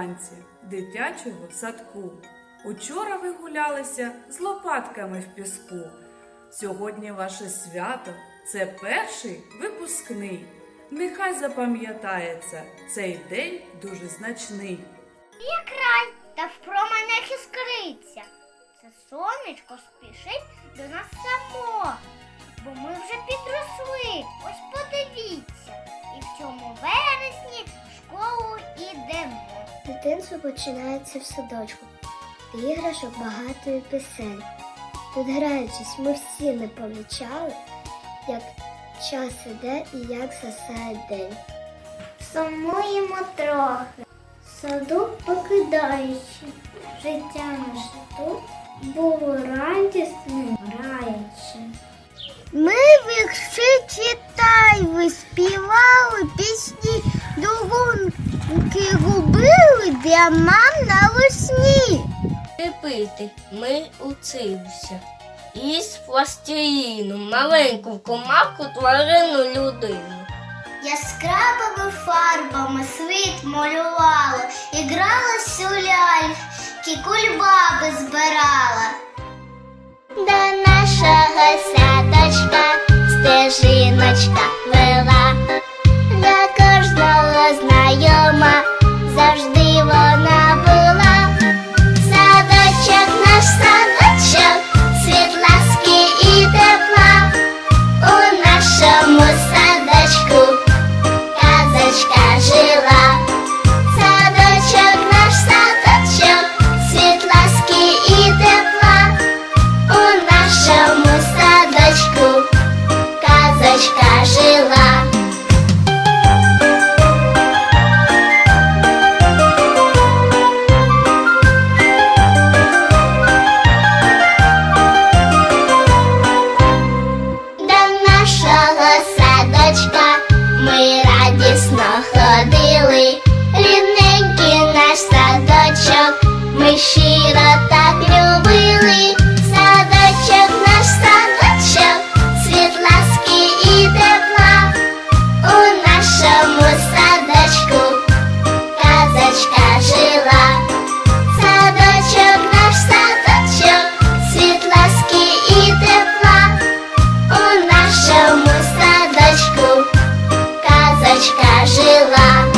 вихованці дитячого садку. Учора ви гулялися з лопатками в піску. Сьогодні ваше свято це перший випускний. Нехай запам'ятається цей день дуже значний. Як рай, та в променях іскриться. Це сонечко спішить до нас само, бо ми вже підросли. Ось подивіться, і в цьому вересні школу ідемо. Дитинство починається в садочку. Іграшок багато і пісень. Тут граючись, ми всі не помічали, як час іде і як засає день. Сумуємо трохи, саду покидаючи. Життя наше тут було радісним, граючи. Ми вірші читали, співали пісні, догонки губили для мам на весні. Ліпити ми училися. Із пластиліну маленьку комаху тварину людину. Яскравими фарбами світ малювала, і гралась у ляльки, кульбаби збирала. До нашого садочка стежиночка нашому жила.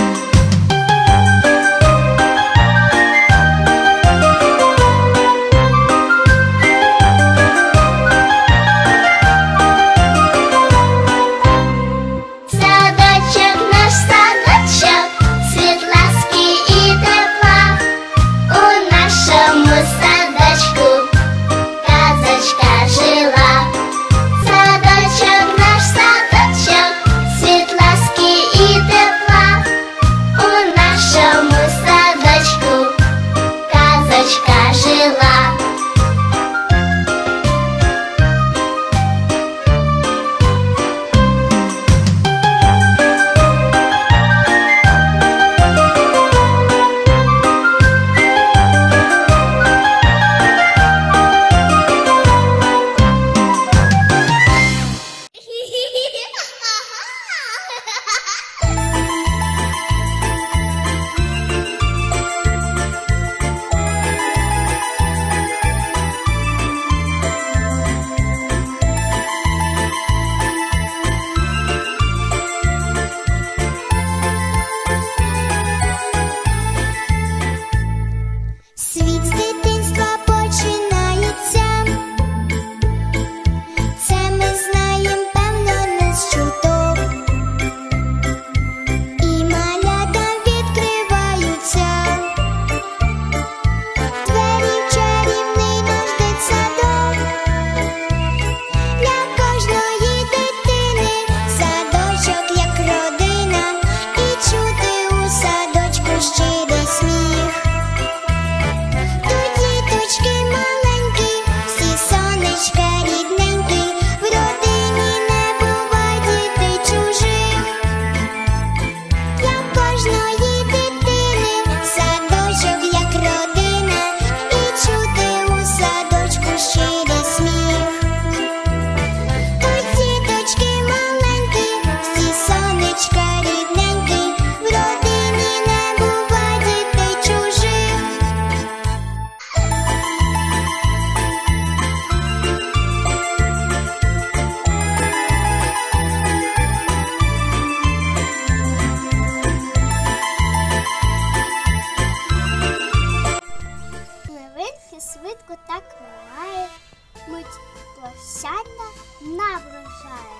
наврожає.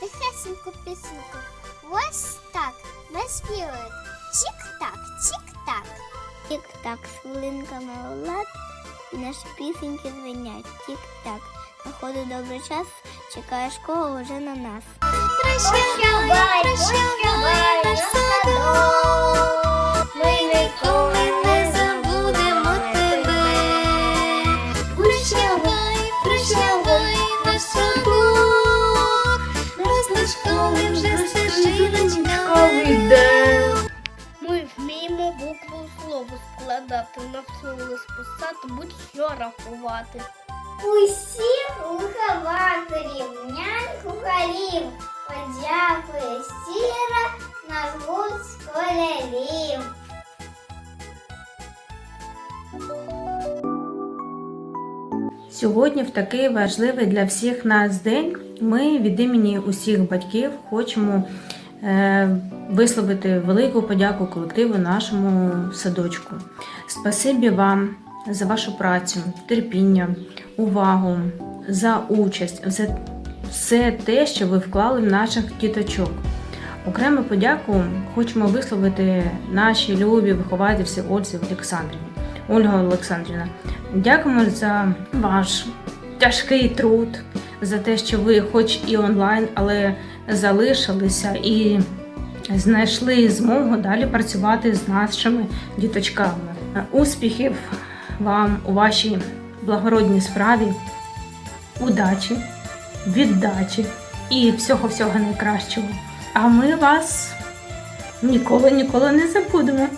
Тихесенько пісеньку. Ось так ми співаємо. Чік-так, чік-так. Тік-так з хвилинками лад наші пісеньки звенять. Тік-так. походу, добрий час, чекає школа вже на нас. Прощавай, прощавай, прощавай, складати, навчились писати, будь-що рахувати. Усіх вихователів, нянь кухарів, подякує сіра, назвуть школярів. Сьогодні, в такий важливий для всіх нас день, ми від імені усіх батьків хочемо висловити велику подяку колективу нашому садочку. Спасибі вам за вашу працю, терпіння, увагу, за участь, за все те, що ви вклали в наших діточок. Окрему подяку хочемо висловити нашій любі виховательці Ользі Олександрівні. Ольга Олександрівна, дякуємо за ваш тяжкий труд, за те, що ви, хоч і онлайн, але залишилися і знайшли змогу далі працювати з нашими діточками. Успіхів вам у вашій благородній справі, удачі, віддачі і всього-всього найкращого. А ми вас ніколи ніколи не забудемо.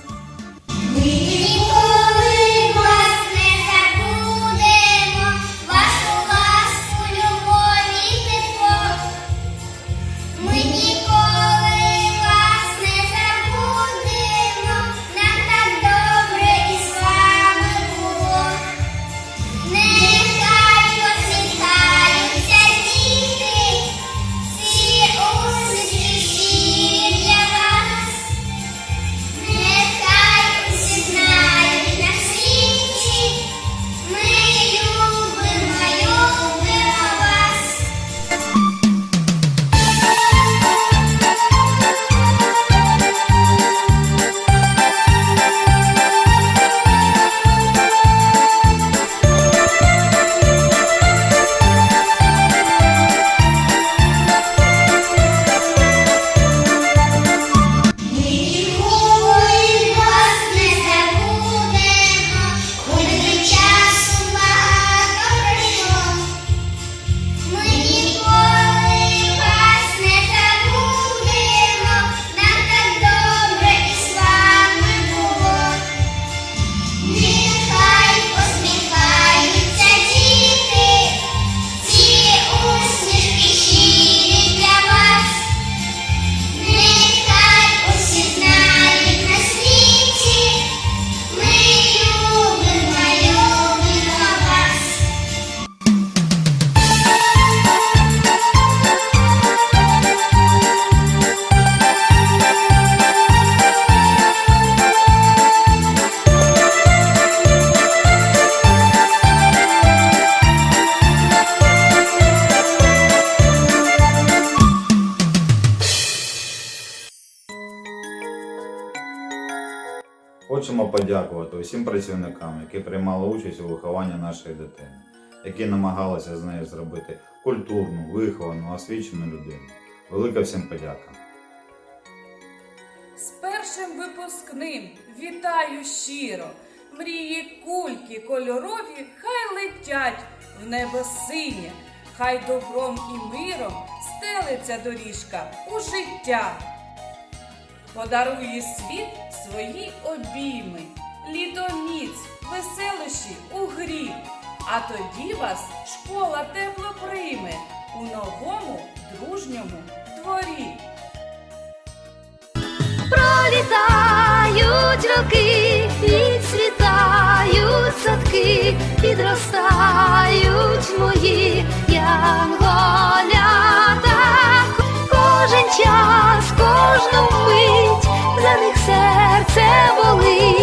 Хочемо подякувати усім працівникам, які приймали участь у вихованні нашої дитини, які намагалися з нею зробити культурну, виховану, освічену людину. Велика всім подяка. З першим випускним вітаю щиро. Мрії кульки кольорові, хай летять в небо синє, хай добром і миром стелиться доріжка у життя. Подарує світ свої обійми, літо міць, веселощі у грі. А тоді вас школа тепло прийме у новому дружньому дворі. Пролітають роки, відцвітають садки, підростають мої янголята. Кожен час, кожну мить для них серце болить.